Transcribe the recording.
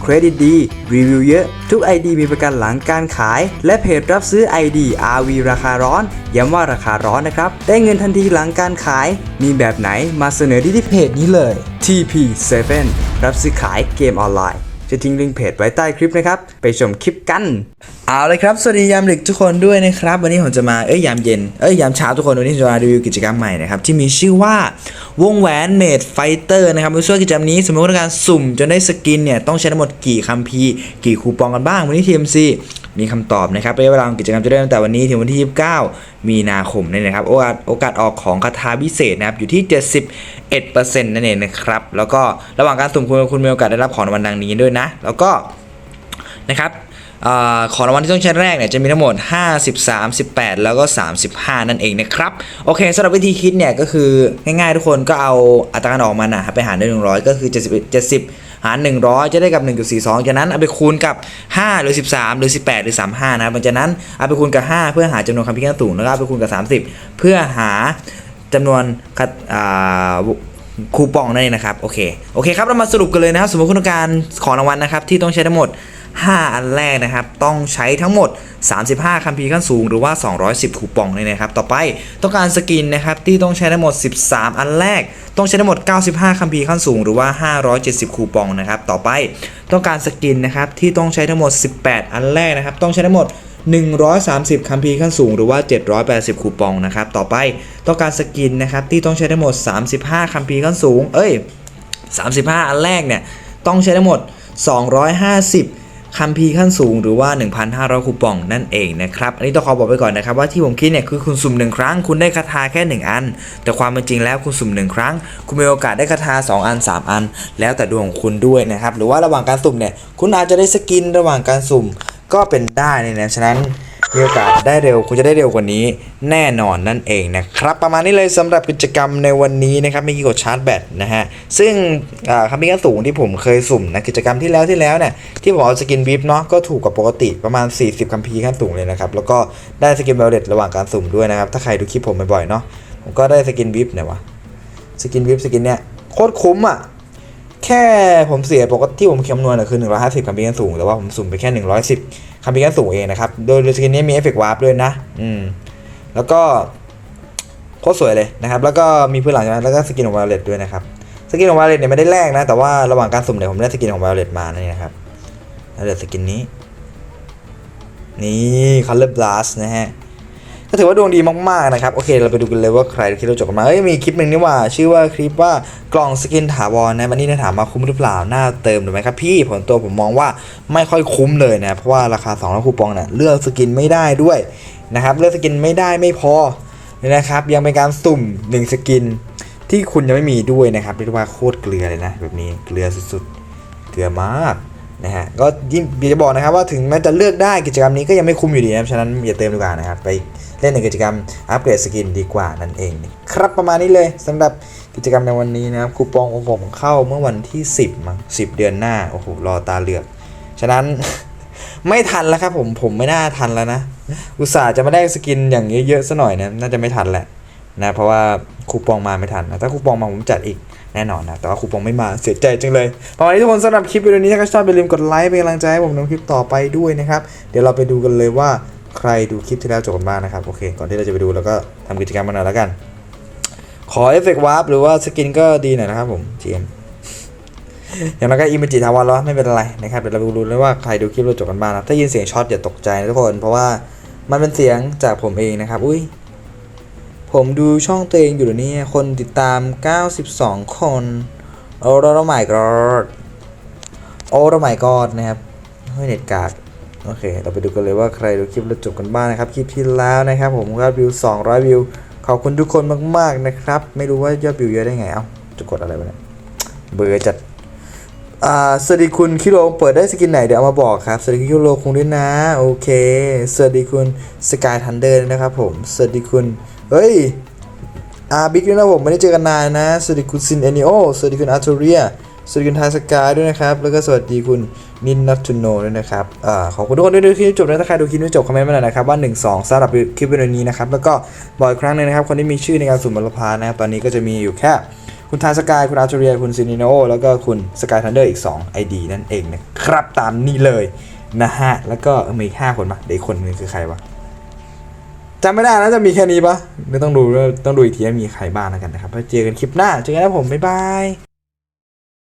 เครดิตดี รีวิวเยอะ ทุก ID มีประกันหลังการขาย และเพจรับซื้อ ID RV ราคาร้อน ย้ำว่าราคาร้อนนะครับ ได้เงินทันทีหลังการขาย มีแบบไหนมาเสนอที่ที่เพจนี้เลย TP7 รับซื้อขายเกมออนไลน์ จะทิ้งลิงก์เพจไว้ใต้คลิปนะครับ ไปชมคลิปกัน เอาเลยครับ สวัสดียามดึกทุกคนด้วยนะครับ วันนี้ผมจะมา เอ้ยยามเย็น เอ้ยยามเช้าทุกคน วันนี้จะมารีวิวกิจกรรมใหม่นะครับ ที่มีชื่อว่าวงแหวนเมดไฟเตอร์นะครับรู้สึกว่ากิจกรรมนี้สมมติว่าการสุ่มจนได้สกินเนี่ย ต้องใช้ทั้งหมดกี่คัมภีร์กี่คูปองกันบ้าง วันนี้ TMC มีคำตอบนะครับระยะเวลาของกิจกรรมจะเริ่มตั้งแต่วันนี้ถึงวันที่ 29 มีนาคมนี่นะครับ โอกาสโอกาสออกของคาถาพิเศษนะครับอยู่ที่ 71%นั่นเองนะครับ แล้วก็ระหว่างการสุ่มคุณคุณมีโอกาสได้รับของรางวัลดังนี้ด้วยนะ แล้วก็นะครับ อของรางวัลที่ต้องใช้แรกเนี่ยจะมีทั้งหมด 53 18 แล้วก็ 35 นั่นเองนะครับ โอเคสำหรับวิธีคิดเนี่ยก็คือง่ายๆทุกคนก็เอาอัตราการออกมันนะไปหารด้วย100 ก็คือ 70 70 หาร 100 จะได้กับ 1.42 จากนั้นเอาไปคูณกับ 5 หรือ 13 หรือ 18 หรือ 35 นะครับจากนั้นเอาไปคูณกับ 5 เพื่อหาจำนวนคำพิการสูงแล้วก็เอาไปคูณกับ 30 เพื่อหาจำนวน คูปองนั่นเองนะครับโอเคโอเคครับเรามาสรุปกันเลยนะครับสมมติคุณต้องการของรางวัลนะครับที่ต้องใช้ทั้งหมด 5 อันแรกนะครับ ต้องใช้ทั้งหมด 35 คัมภีร์ขั้นสูงหรือว่า 210 คูปองนี่นะครับ ต่อไปต้องการสกินนะครับที่ต้องใช้ทั้งหมด 13 อันแรก ต้องใช้ทั้งหมด 95 คัมภีร์ขั้นสูงหรือว่า 570 คูปองนะครับ ต่อไปต้องการสกินนะครับที่ต้องใช้ทั้งหมด 18 อันแรกนะครับ ต้องใช้ทั้งหมด 130คัมภีร์ขั้นสูงหรือว่า 780 คูปองนะครับ ต่อไปต้องการสกินนะครับที่ต้องใช้ทั้หมด 35คัมภีร์ขั้นสูง เอ้ย 35 อันแรกเนี่ย ต้องใช้ทั้หมด 250คัมภีร์ขั้นสูงหรือว่า 1,500 คูปองนั่นเองนะครับ อันนี้ต้องขอบอกไปก่อนนะครับ ว่าที่ผมคิดเนี่ยคือคุณสุ่มหนึ่งครั้ง คุณได้คาถาแค่ 1 อัน แต่ความเป็นจริงแล้วคุณสุ่มหนึ่งครั้ง คุณมีโอกาสได้คาถา2 อัน 3 อัน แล้วแต่ดวงของคุณด้วยนะครับ หรือว่าระหว่างการสุ่มเนี่ยคุณอาจจะได้สกินระหว่างการสุ่ม ก็เป็นได้เนี่ยนะฉะนั้นมีโอกาสได้เร็วคุณจะได้เร็วกว่านี้แน่นอนนั่นเองนะครับ ประมาณนี้เลยสำหรับกิจกรรมในวันนี้นะครับมีกี่กดชาร์จแบตนะฮะซึ่งคำพิการสูงที่ผมเคยสุ่มนะกิจกรรมที่แล้วที่แล้วเนี่ยที่ผมเอาสกินวิปเนาะก็ถูกกว่าปกติประมาณ 40คัมภีขั้นสูงเลยนะครับแล้วก็ได้สกินเบลเลตระหว่างการสุ่มด้วยนะครับ ถ้าใครดูคลิปผมบ่อยๆเนาะผมก็ได้สกินวิปเนี่ยวะสกินวิปสกินเนี่ยโคตรคุ้มอะ แค่ผมเสียปกติที่ผมคำนวณอะคือ 150คัมภีกันสูง แต่ว่าผมสุ่มไปแค่ 110คัมภีกันสูงเองนะครับ โดยสกินนี้มีเอฟเฟกต์วาร์ปด้วยนะ อืม แล้วก็โคตรสวยเลยนะครับ แล้วก็มีพื้นหลังจากนั้นแล้วก็สกินของวาเลตด้วยนะครับ สกินของวาเลตเนี่ยไม่ได้แลกนะ แต่ว่าระหว่างการสุ่มเนี่ยผมได้สกินของวาเลตมานี่นะครับแล้วเดี๋ยวสกินนี้ นี่ Color Blast นะฮะ ก็ถือว่าดวงดีมากๆนะครับ โอเค เราไปดูกันเลยว่าใครที่เราจบกันมา เอ้ย มีคลิปหนึ่งนี่ว่า ชื่อว่าคลิปว่ากล่องสกินถาวรนะมันนี่นะถามมาคุ้มหรือเปล่าน่าเติมหรือไม่ครับพี่ ผลตัวผมมองว่าไม่ค่อยคุ้มเลยนะ เพราะว่าราคา2ร้อยคูปองเนี่ยเลือกสกินไม่ได้ด้วยนะครับ เลือกสกินไม่ได้ไม่พอนะครับ ยังเป็นการสุ่ม 1 สกิน ที่คุณยังไม่มีด้วยนะครับเรียกว่าโคตรเกลือเลยนะ แบบนี้ เกลือสุดๆ เกลือมาก นะฮะก็ยิ่งอยากจะบอกนะครับ ว่าถึงแม้จะเลือกได้กิจกรรมนี้ก็ยังไม่คุ้มอยู่ดีนะครับฉะนั้นอย่าเติมดีกว่านะครับไปเล่นในกิจกรรมอัปเกรดสกินดีกว่านั่นเอง ครับประมาณนี้เลยสำหรับกิจกรรมในวันนี้นะครับคูปองของผมเข้าเมื่อวันที่ 10มั้ง10 เดือนหน้าโอ้โหรอตาเหลือก ฉะนั้นไม่ทันแล้วครับผมผมไม่น่าทันแล้วนะ อุตส่าห์จะมาได้สกินอย่างเยอะๆซะหน่อยนะน่าจะไม่ทันแหละ นะเพราะว่าคูปองมาไม่ทันนะถ้าคูปองมาผมจัดอีกแน่นอนนะแต่ว่าคูปองไม่มาเสียใจจังเลยประมาณนี้ทุกคนสำหรับคลิปวิดีโอนี้ถ้าชอบอย่าลืมกดไลค์เป็นกำลังใจให้ผมทำคลิปต่อไปด้วยนะครับเดี๋ยวเราไปดูกันเลยว่าใครดูคลิปที่แล้วจบกันบ้างนะครับโอเค ก่อนที่เราจะไปดูแล้วก็ทำกิจกรรมมาหน่อยแล้วกัน ขอเอฟเฟกต์วาร์ปหรือว่าสกินก็ดีหน่อยนะครับผม GM อย่างนั้นก็อิมจิทาวาร์ไม่เป็นไรนะครับเดี๋ยวเราไปดูเลยว่าใครดูคลิปเราจบกันบ้างนะถ้ายินเสียงช็อตอย่าตกใจนะทุกคน เพราะว่ามันเป็นเสียงจากผมเองนะครับอุ้ย ผมดูช่องตัวเองอยู่เดี๋ยวนี้คนติดตาม 92 คน โอ้เราใหม่กอดโอ้เราใหม่กอดนะครับเฮ้ยเน็ตการ์ดโอเค เราไปดูกันเลยว่าใครดูคลิปเราจบกันบ้างนะครับ คลิปที่แล้วนะครับ ผมก็วิว 200 วิว ขอบคุณทุกคนมาก ๆ นะครับ ไม่รู้ว่ายอดวิวเยอะได้ไง เอ้า จะกดอะไรวะเนี่ยเบื่อจัด อ่า สวัสดีคุณคิโรเปิดได้สกินไหนเดี๋ยวเอามาบอกครับ สวัสดีคุณคิโรคงด้วยนะ โอเค สวัสดีคุณสกายทันเดอร์นะครับผม สวัสดีคุณ เฮ้ยอาบิ๊กด้วยนะผมไม่ได้เจอกันนานนะ สวัสดีคุณซินเอนิโอสวัสดีคุณอาร์ทูเรียสวัสดีคุณทายสกายด้วยนะครับ แล้วก็สวัสดีคุณนินนัททุโนด้วยนะครับอ่าขอบคุณทุกคนที่ดูคลิปจบนะถ้าใครดูคลิปนี้จบคอมเมนต์มาหน่อยนะครับว่า 1 2สำหรับคลิปวิดีโอนี้นะครับ แล้วก็บอกอีกครั้งหนึงนะครับ คนที่มีชื่อในการสุ่มมลพานะครับ ตอนนี้ก็จะมีอยู่แค่ คุณทายสกาย คุณอาร์เจเรีย คุณซินิโนแล้วก็คุณสกายทันเดอร์อีก2 ID นั่นเองนะครับ ตามนี้เลยนะฮะ แล้วก็มีอีก5คนปะเดี๋ยวคนนึงคือใครวะ จำไม่ได้นะจะมีแค่นี้ปะไม่ต้องดูต้องดูอีกทีว่ามีใครบ้างแล้วกันนะครับไปเจอกันคลิปหน้าเจอกันนะผมบ๊ายบาย